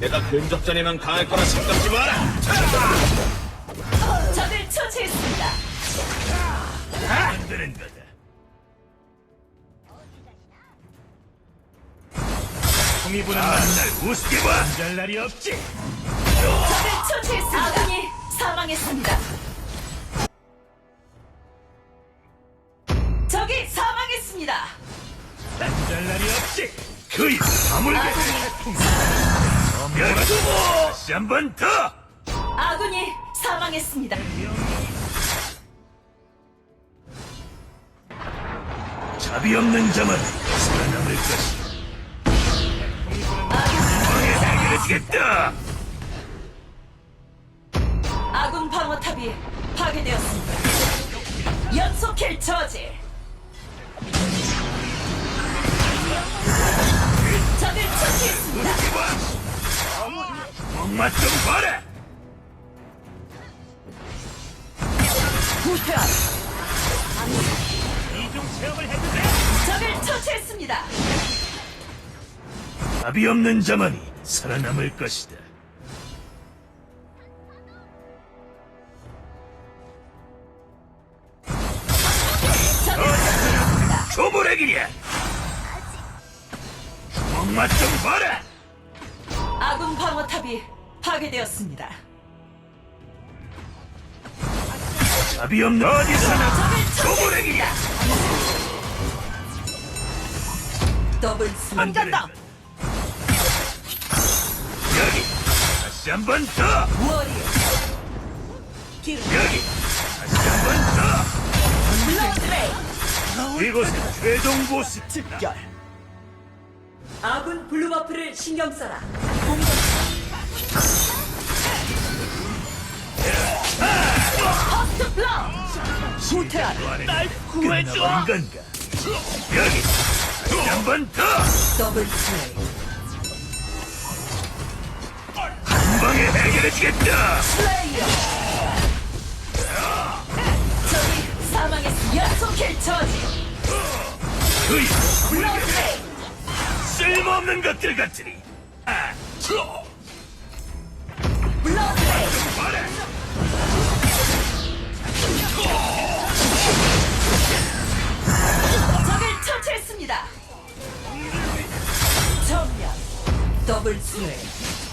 내가 근접전에만 강할 거라 생각지 마라. 적을 처치했습니다. 만드는 거다. 공이 부는 날 우습게 봐. 잘 날이 없지. 적을 처치했습니다. 아군이 사망했습니다. 적이 사망했습니다. 잘 날이 없지. 그이 사물게. 아군이 다시 한 번 더. 아군이 사망했습니다. 자비 없는 자만 살아남을 것이다. 해결해주겠다. 아군 방어탑이 파괴되었습니다. 연속 킬 저지. 맛 좀 봐라. 후퇴한 이중 체험을 해주세. 적을 처치했습니다. 자비 없는 자만이 살아남을 것이다. 조물액이냐? 목맛 좀 봐라. 아군 방어탑이 파괴되었습니다. 자비 없는 어디서나? 처치했습니다. 더블 간다. 것. 여기 다시 한 번 더. 워리어. 기름. 여기 다시 한 번 블러드레이. 더. 이곳은 최종 보스. 특결. 아군 블루버프를 신경 써라. 블러. 후퇴하라. 날 구해줘. 건가? 여기 다시 한번 더. 더블 플레이. 한 방에 해결해주겠다. 플레이어. 적이 사망했어. 연속킬 저지. 그이 블러드레이. 쓸모없는 것들 같으니. 아, Double slain.